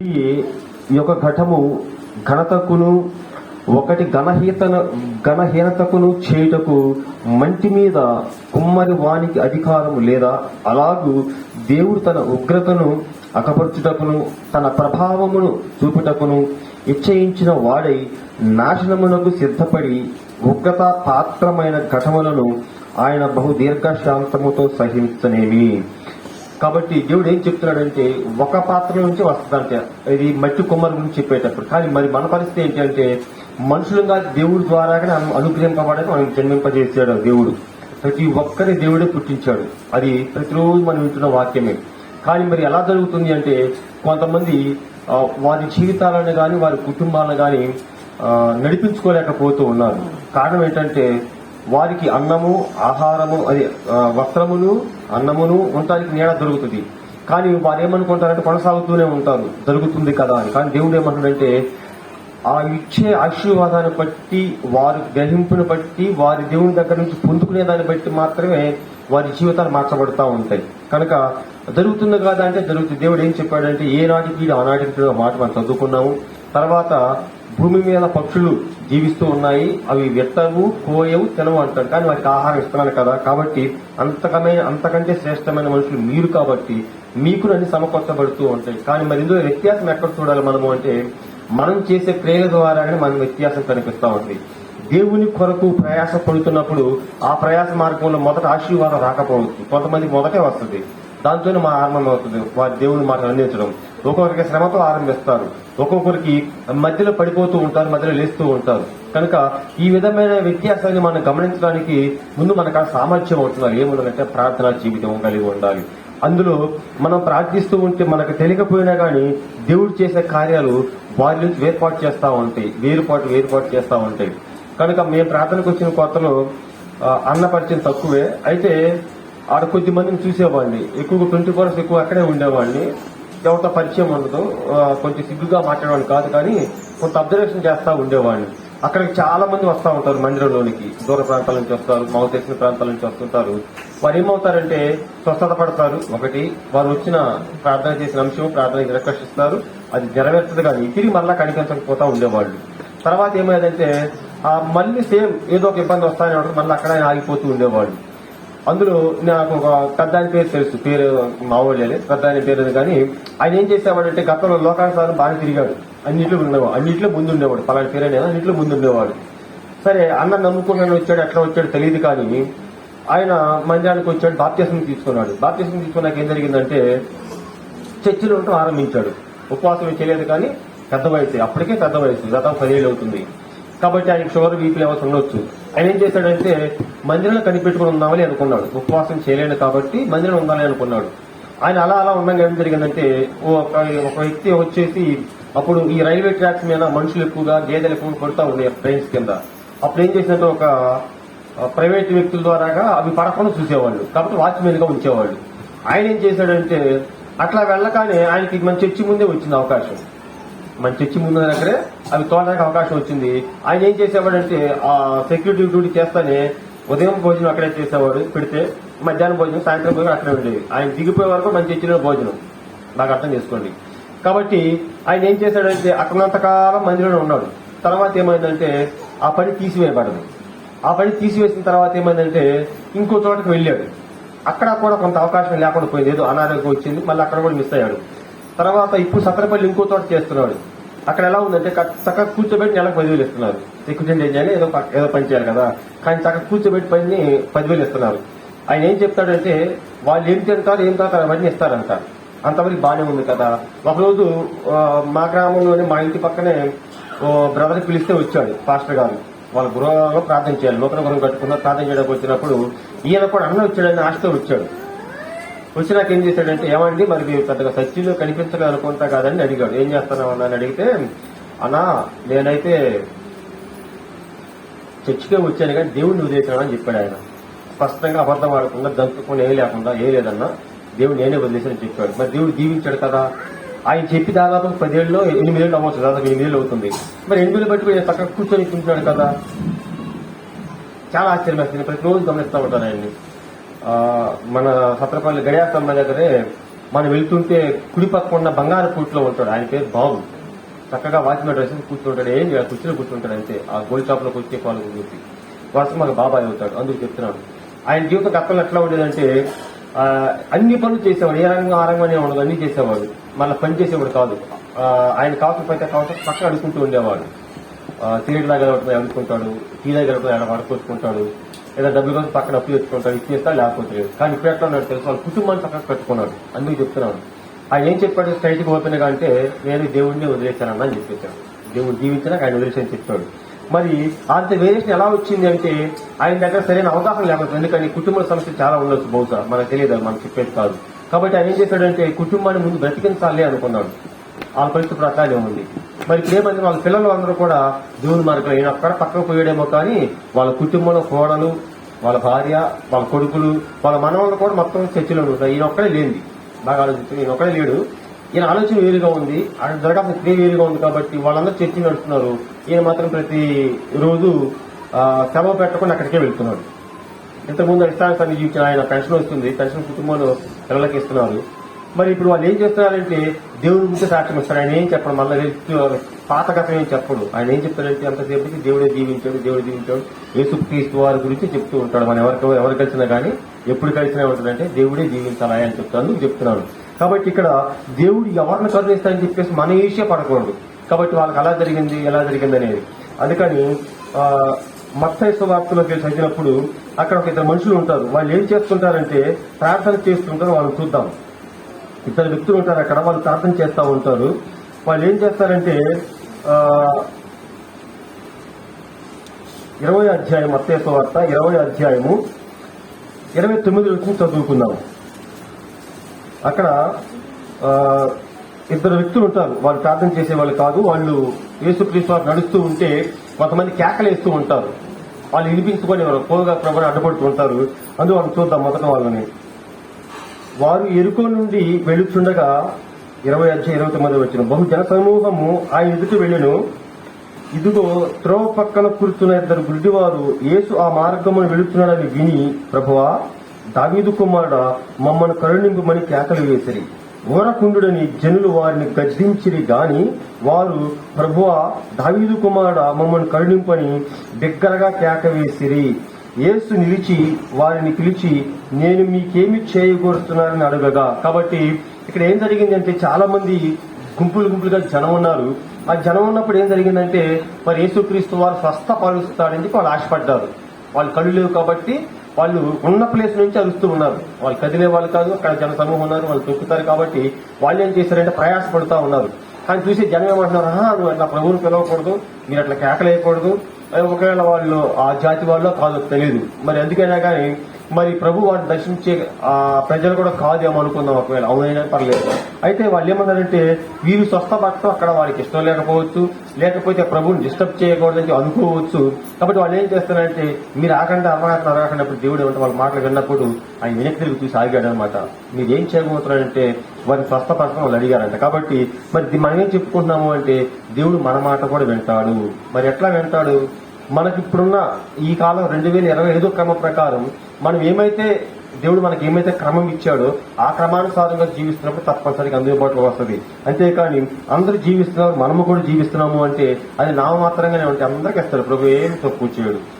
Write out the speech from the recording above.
ఈ యొక్క ఘటము ఘనతకును ఒకటి ఘనహీతన ఘనహీనతకును చేయుటకు మంటి మీద కుమ్మరి వానికి అధికారము లేదా అలాగూ దేవుడు తన ఉగ్రతను అకపరుచుటకును తన ప్రభావమును చూపుటకును ఇచ్చయించిన వాడై నాశనమునకు సిద్ధపడి ఉగ్రత పాత్రమైన ఘటములను ఆయన బహు దీర్ఘశాంతముతో సహించనేమి. కాబట్టి దేవుడు ఏం చెప్తున్నాడంటే ఒక పాత్ర నుంచి వస్తుందంటే ఇది మట్టి కుమ్మరి గురించి చెప్పేటప్పుడు. కానీ మరి మన పరిస్థితి ఏంటంటే మనుషులుగా దేవుడి ద్వారాగానే అను- అనుగ్రహింపబడని మనం జన్మింపజేసాడు దేవుడు. ప్రతి ఒక్కరి దేవుడే పుట్టించాడు. అది ప్రతిరోజు మనం వింటున్న వాక్యమే. కానీ మరి ఎలా జరుగుతుంది అంటే కొంతమంది వారి జీవితాలను కానీ వారి కుటుంబాలను కానీ నడిపించుకోలేకపోతూ ఉన్నారు. కారణం ఏంటంటే వారికి అన్నము ఆహారము అది వస్త్రమును అన్నమును ఉండటానికి నీడ దొరుకుతుంది. కానీ వారు ఏమనుకుంటారంటే కొనసాగుతూనే ఉంటారు. జరుగుతుంది కదా అని. కానీ దేవుడు ఏమంటాడంటే ఆ ఇచ్చే ఆశీర్వాదాన్ని బట్టి వారి గ్రహింపును బట్టి వారి దేవుని దగ్గర నుంచి పొందుకునే దాన్ని బట్టి మాత్రమే వారి జీవితాలు మార్చబడతా ఉంటాయి. కనుక జరుగుతుంది కదా అంటే జరుగుతుంది. దేవుడు ఏం చెప్పాడంటే ఏ నాటికి ఆనాటికి మాట మనం చదువుకున్నాము. తర్వాత భూమి మీద పక్షులు జీవిస్తూ ఉన్నాయి అవి వెత్తవు కోయవు తినవు అంటారు. కానీ వాటికి ఆహారం ఇస్తున్నాను కదా. కాబట్టి అంతకమైన అంతకంటే శ్రేష్టమైన మనుషులు మీరు కాబట్టి మీకు అన్ని సమకూర్చబడుతూ ఉంటాయి. కానీ మరి ఇందులో వ్యత్యాసం ఎక్కడ చూడాలి మనము అంటే మనం చేసే క్రియల ద్వారానే మనం వ్యత్యాసం కనిపిస్తూ ఉంది. దేవుని కొరకు ప్రయాస పడుతున్నప్పుడు ఆ ప్రయాస మార్గంలో మొదట ఆశీర్వాదం రాకపోవచ్చు. కొంతమంది మొదటే వస్తుంది. దాంతోనే మా ఆరంభం అవుతుంది. వారి దేవుని మాట అందించడం. ఒక్కొక్కరికి శ్రమతో ఆరంభిస్తారు. ఒక్కొక్కరికి మధ్యలో పడిపోతూ ఉంటారు మధ్యలో లేస్తూ ఉంటారు. కనుక ఈ విధమైన వ్యత్యాసాన్ని మనం గమనించడానికి ముందు మనకు ఆ సామర్థ్యం ఉంటున్నారు ఏముండాలంటే ప్రార్థనా జీవితం కలిగి ఉండాలి. అందులో మనం ప్రార్థిస్తూ ఉంటే మనకు తెలియకపోయినా కానీ దేవుడు చేసే కార్యాలు వారి నుంచి వేర్పాటు చేస్తా ఉంటాయి. వేరుపాటు వేరుపాటు చేస్తా ఉంటాయి. కనుక మేము ప్రార్థనకు వచ్చిన కొత్తలో ఆ, అన్న పరిచయం తక్కువే. అయితే ఆడ కొద్ది మందిని చూసేవాడిని. ఎక్కువ ట్వంటీ అవర్స్ ఎక్కువ అక్కడే ఉండేవాడిని. ఎవరితో పరిచయం ఉండదు. కొంచెం సిగ్గుగా మాట్లాడేవాడిని కాదు కానీ కొంత అబ్జర్వేషన్ చేస్తూ ఉండేవాడిని అక్కడికి చాలా మంది వస్తూ ఉంటారు మందిరంలోనికి. దూర ప్రాంతాల నుంచి వస్తారు మాకు తెలిసిన ప్రాంతాల నుంచి వస్తుంటారు. వారు ఏమవుతారంటే స్వస్థత పడతారు. ఒకటి వారు వచ్చిన ప్రార్థన చేసిన అంశం ప్రార్థన నిరకర్షిస్తారు అది నెరవేర్చదు కానీ తిరిగి మళ్ళా కనిపించకపోతా ఉండేవాళ్ళు. తర్వాత ఏమైందంటే మళ్ళీ సేమ్ ఏదో ఒక ఇబ్బంది వస్తానే ఉంటారు మళ్ళీ అక్కడ ఆగిపోతూ ఉండేవాళ్ళు. అందులో నాకు ఒక పెద్ద ఆయన పేరు తెలుసు పేరు మా ఊళ్ళే పెద్ద ఆయన పేరు కానీ ఆయన ఏం చేసేవాడంటే గతంలో లోకానుసారం బాగా తిరిగాడు. అన్నింటిలో ఉండేవాడు అన్నింటిలో ముందు ఉండేవాడు. పలానా పేరు అనేది అన్నింటిలో ముందు ఉండేవాడు. సరే అన్న నమ్ముకున్నాను వచ్చాడు ఎట్లా వచ్చాడు తెలియదు కానీ ఆయన మందిరానికి వచ్చాడు బాప్త్యసం తీసుకున్నాడు. బాప్త్యసం తీసుకున్నాక ఏం జరిగిందంటే చర్చిలో ఉండటం ఆరంభించాడు. ఉపవాసం చేయలేదు కానీ పెద్ద వయసు అప్పటికే పెద్ద వయసు గతం పదేళ్ళు అవుతుంది. కాబట్టి ఆయనకి షుగర్ బీపీ లెవెల్స్ ఉండొచ్చు. ఆయన ఏం చేశాడంటే మందిరంలో కనిపెట్టుకుని ఉందామని అనుకున్నాడు. ఉపవాసం చేయలేను కాబట్టి మందిరం ఉండాలి అనుకున్నాడు. ఆయన అలా అలా ఉండగా ఏం జరిగిందంటే ఓ ఒక ఒక వ్యక్తి వచ్చేసి అప్పుడు ఈ రైల్వే ట్రాక్స్ మీద మనుషులు ఎక్కువగా గేదెలు ఎక్కువ పడుతూ ఉన్నాయి ట్రైన్స్ కింద. అప్పుడు ఏం చేసినట్టు ఒక ప్రైవేట్ వ్యక్తుల ద్వారాగా అవి పడకుండా చూసేవాళ్ళు. కాబట్టి వాచ్మెన్గా ఉంచేవాళ్ళు. ఆయన ఏం చేశాడంటే అట్లా వెళ్ళగానే ఆయనకి మన చర్చి ముందే వచ్చింది అవకాశం. మన చర్చి ముందు అక్కడే అవి తోడడానికి అవకాశం వచ్చింది. ఆయన ఏం చేసేవాడంటే ఆ సెక్యూరిటీ డ్యూటీ చేస్తానే ఉదయం భోజనం అక్కడే చేసేవాడు పెడితే మధ్యాహ్నం భోజనం సాయంత్రం భోజనం అక్కడే ఉండేది ఆయన దిగిపోయే వరకు మన చర్చిలో భోజనం. నాకు అర్థం చేసుకోండి. కాబట్టి ఆయన ఏం చేశాడంటే అక్కడంతకాలం మందిరంలో ఉన్నాడు. తర్వాత ఏమైందంటే ఆ పని తీసివేయబడదు ఆ పని తీసివేసిన తర్వాత ఏమైందంటే ఇంకో చోటకి వెళ్ళాడు. అక్కడ కూడా కొంత అవకాశం లేకుండా పోయింది. ఏదో అనారోగ్యం వచ్చింది. మళ్ళీ అక్కడ కూడా మిస్ అయ్యాడు. తర్వాత ఇప్పుడు సత్రపల్లి ఇంకో తోట చేస్తున్నాడు. అక్కడ ఎలా ఉందంటే చక్కగా కూర్చోబెట్టి నెలకు పదివేలు ఇస్తున్నారు. సెక్యూరిటీ ఏం చేయాలి? ఏదో ప- ఏదో పని చేయాలి కదా. కానీ చక్కగా కూర్చోబెట్టి పని పదివేలు ఇస్తున్నారు. ఆయన ఏం చెప్తాడంటే వాళ్ళు ఏం తింటారు ఏం తాగుతారు అవన్నీ ఇస్తారంట. అంతవరకు బాగానే ఉంది కదా. ఒకరోజు మా గ్రామంలోనే మా ఇంటి పక్కనే ఓ బ్రదర్ పిలిస్తే వచ్చాడు పాస్టర్ గారు. వాళ్ళ గృహంలో ప్రార్థన చేయాలి. నూతన గృహం కట్టుకున్న ప్రార్థన చేయడానికి వచ్చినప్పుడు ఈయన కూడా అన్న వచ్చాడని ఆశతో వచ్చాడు. వచ్చినాక ఏం చేశాడంటే ఏమండి? మరి మీరు పెద్దగా సచ్చిలో కనిపించగా అనుకుంటా కాదని అడిగాడు. ఏం చేస్తున్నావు అని అడిగితే అన్నా నేనైతే చర్చికే వచ్చాను కానీ దేవుడిని వదిలేశాను అని చెప్పాడు ఆయన. స్పష్టంగా అబద్ధం ఆడకుండా దంచుకొని ఏ లేకుండా ఏ లేదన్నా దేవుడు నేనే వదిలేసానని చెప్పాడు. మరి దేవుడు దీవించాడు కదా. ఆయన చెప్పి దాదాపు పదేళ్ళలో ఎనిమిదేళ్ళు అవ్వచ్చు దాదాపు ఎనిమిదేళ్ళు అవుతుంది. మరి ఎనిమిది బట్టి ఆయన పక్కన కూర్చొని కూర్చున్నాడు కదా. చాలా ఆశ్చర్యం వేస్తుంది ప్రతిరోజు గమనిస్తూ ఉంటాను ఆయన్ని. మన సత్రపల్లి గడియాస్తమ్మ దగ్గరే మనం వెళ్తుంటే కుడి పక్క ఉన్న బంగారు పూట్లో ఉంటాడు. ఆయన పేరు బాబు. చక్కగా వాచ్మెన్ డ్రెస్ కూర్చుంటాడు. ఏం చేయాలి? కుర్చీలో కూర్చుంటాడు అంతే. ఆ గోల్డ్ షాప్లో వచ్చే పాలు చెప్పి వర్షం మాకు బాబాయ్ అవుతాడు. అందుకు చెప్తున్నాడు ఆయన జీవిత గతంలో ఎట్లా ఉండేదంటే అన్ని పనులు చేసేవాడు. ఏ రంగం ఆ రంగం ఉండదు. అన్ని చేసేవాడు. మళ్ళీ పని చేసేవాడు కాదు. ఆయన కాకపోతే కావచ్చు పక్కన అడుగుకుంటూ ఉండేవాడు. సిగరెట్ లాగా అడుగుకుంటాడు టీ దగ్గర ఆయన పడుకొచ్చుకుంటాడు లేదా డబ్బుల కోసం పక్కన అప్పు తెచ్చుకుంటాడు ఇచ్చేస్తా లేకపోతే లేదు. కానీ ఇప్పుడు ఎట్లా ఉన్నాడు తెలుసు? వాళ్ళ కుటుంబాన్ని చక్కగా కట్టుకున్నాడు అందుకు చెప్తున్నాను. ఆయన ఏం చెప్పాడు? స్ట్రైట్గా అంటే నేను దేవుడిని వదిలేశానన్న అని చెప్పేశాడు. దేవుడు జీవించినాక ఆయన వదిలేసని చెప్పాడు. మరి అంత వేరియేషన్ ఎలా వచ్చింది అంటే ఆయన దగ్గర సరైన అవగాహన లేకపోతే ఎందుకని? కుటుంబ సమస్య చాలా ఉండొచ్చు బహుశా. మనకు తెలియదు మనం మనకు చెప్పేది కాదు. కాబట్టి ఆయన ఏం చేశాడంటే కుటుంబాన్ని ముందు బ్రతికించాలి అనుకున్నాడు. వాళ్ళ పరిస్థితి ఇప్పుడు అట్లానే ఉంది. మరి ఏమంటే వాళ్ళ పిల్లలు అందరూ కూడా దేవుని మార్గం ఈయన అక్కడ పక్కకు పోయాడేమో కానీ వాళ్ళ కుటుంబంలో కోడలు వాళ్ళ భార్య వాళ్ళ కొడుకులు వాళ్ళ మనవాళ్ళు కూడా మొత్తం చర్చిలో ఉంటారు ఈయన ఒక్కడే లేనిది. బాగా ఆలోచించి ఈయన ఒక్కడే లేడు. ఈయన ఆలోచన వేరుగా ఉంది. ఆయన దొరకాల్సిన క్రియ వేరుగా ఉంది కాబట్టి వాళ్ళందరూ చర్చి నడుస్తున్నారు ఈయన మాత్రం ప్రతి రోజు శ్రమ పెట్టకుండా అక్కడికే వెళ్తున్నాడు. ఇంతకుముందు ఇష్టానుసారం జీవించిన ఆయన పెన్షన్ వస్తుంది. పెన్షన్ కుటుంబంలో పిల్లలకి ఇస్తున్నారు. మరి ఇప్పుడు వాళ్ళు ఏం చేస్తున్నారంటే దేవుడి గురించి సాక్ష్యం ఇస్తారు. ఆయన ఏం చెప్పడం? మళ్ళీ పాత కథ ఏం చెప్పడు? ఆయన ఏం చెప్తాడంటే అంతసేపటికి దేవుడే జీవించాడు దేవుడు జీవించాడు యేసు క్రీస్తు వారి గురించి చెప్తూ ఉంటాడు. మనం ఎవరికి ఎవరు కలిసినా కానీ ఎప్పుడు కలిసినా ఉంటుందంటే దేవుడే జీవించాలి అని చెప్తాను చెప్తున్నాను కాబట్టి ఇక్కడ దేవుడు ఎవరిని కరుణిస్తాడని చెప్పేసి మన ఈషే పడకూడదు. కాబట్టి వాళ్ళకి అలా జరిగింది ఎలా జరిగింది అనేది. అందుకని ఆ, మత్తైసు వార్తలోకి చదివినప్పుడు అక్కడ ఒక ఇద్దరు మనుషులు ఉంటారు. వాళ్ళు ఏం చేస్తుంటారంటే ప్రార్థన చేస్తుంటారు. వాళ్ళని చూద్దాం. ఇద్దరు వ్యక్తులు ఉంటారు అక్కడ వాళ్ళు ప్రార్థన చేస్తూ ఉంటారు. వాళ్ళు ఏం చేస్తారంటే ఇరవై అధ్యాయం మత్తేసు వార్త ఇరవై అధ్యాయము ఇరవై తొమ్మిది నుంచి చదువుకుందాం. అక్కడ ఇద్దరు వ్యక్తులు ఉంటారు. వాళ్ళు ప్రార్థన చేసే వాళ్ళు కాదు వాళ్ళు యేసుక్రీస్తు వారు నడుస్తూ ఉంటే కొంతమంది కేకలేస్తూ ఉంటారు. వాళ్ళు వినిపించుకొని పోగా ప్రభుని అడ్డుపడుతూ ఉంటారు. అందువల్ల చూద్దాం మొదట వాళ్ళని. వారు ఎరుకో నుండి వెళుతుండగా ఇరవై అధ్యయ ఇరవై తొమ్మిది వచ్చిన బహుజన సమూహము ఆయన ఎదుటి వెళ్ళను. ఇదిగో త్రోవ పక్కన కూర్చున్న ఇద్దరు గుడ్డివారు యేసు ఆ మార్గమును వెళుతున్నాడని విని ప్రభువా దావీదు కుమారుడ మమ్మను కరుణింపుమని కేకలు వేసిరి. ఓరకుండుడని జనులు వారిని గద్దించిరి గాని వారు ప్రభువా దావీదు కుమారుడ మమ్మను కరుణింపని బిగ్గరగా కేక వేసిరి. యేసు నిలిచి వారిని పిలిచి నేను మీకేమి చేయకూరుతున్నారని అడగగా. కాబట్టి ఇక్కడ ఏం జరిగింది అంటే చాలా మంది గుంపులు గుంపులుగా జనం ఉన్నారు. ఆ జనం ఉన్నప్పుడు ఏం జరిగిందంటే మరి యేసుక్రీస్తు వారు స్వస్థపరుస్తాడని చెప్పి వాళ్ళు ఆశపడ్డారు. వాళ్ళు కళ్ళు లేవు కాబట్టి వాళ్ళు ఉన్న ప్లేస్ నుంచి అరుస్తూ ఉన్నారు. వాళ్ళు కదిలే వాళ్ళు కాదు అక్కడ జన సమూహం ఉన్నారు వాళ్ళు తొక్కుతారు కాబట్టి వాళ్ళు ఏం చేశారంటే ప్రయాసపడుతూ ఉన్నారు. కానీ చూసి జనం ఏమంటున్నారు నువ్వు అట్లా ప్రభువుని పిలవకూడదు మీరు అట్లా కేకలేయకూడదు ఒకవేళ వాళ్ళు ఆ జాతి వాళ్ళు కాదు తెలియదు. మరి ఎందుకైనా కానీ మరి ప్రభు వారిని దర్శించే ప్రజలు కూడా కాదేమో అనుకుందాం ఒకవేళ. అవునైనా పర్లేదు. అయితే వాళ్ళు ఏమన్నారంటే వీరు స్వస్థపడటం అక్కడ వారికి ఇష్టం లేకపోవచ్చు. లేకపోతే ప్రభుని డిస్టర్బ్ చేయకూడదని అనుకోవచ్చు. కాబట్టి వాళ్ళు ఏం చేస్తారంటే మీరు ఆకండి అమ్మగారు అరగకుండా దేవుడు ఏమంటే వాళ్ళ మాటలు విన్నప్పుడు ఆయన వెనక్కి తిరిగి చూసి ఆగాడు అనమాట మీరు ఏం చేయబోతున్నారంటే వారిని స్వస్థపడటం వాళ్ళు అడిగారంట. కాబట్టి మరి మనం ఏం చెప్పుకుంటున్నాము అంటే దేవుడు మన మాట కూడా వింటాడు. మరి ఎట్లా వింటాడు? మనకి ఇప్పుడున్న ఈ కాలం రెండు వేల ఇరవై ఐదో క్రమం ప్రకారం మనం ఏమైతే దేవుడు మనకి ఏమైతే క్రమం ఇచ్చాడో ఆ క్రమానుసారంగా జీవిస్తున్నప్పుడు తప్పనిసరిగా అందుబాటులో వస్తుంది. అంతేకాని అందరూ జీవిస్తున్నారు మనము కూడా జీవిస్తున్నాము అంటే అది నామమాత్రంగానే ఉంటే అందరికీ ఇస్తారు ప్రభు ఏం తప్పు చేయడు.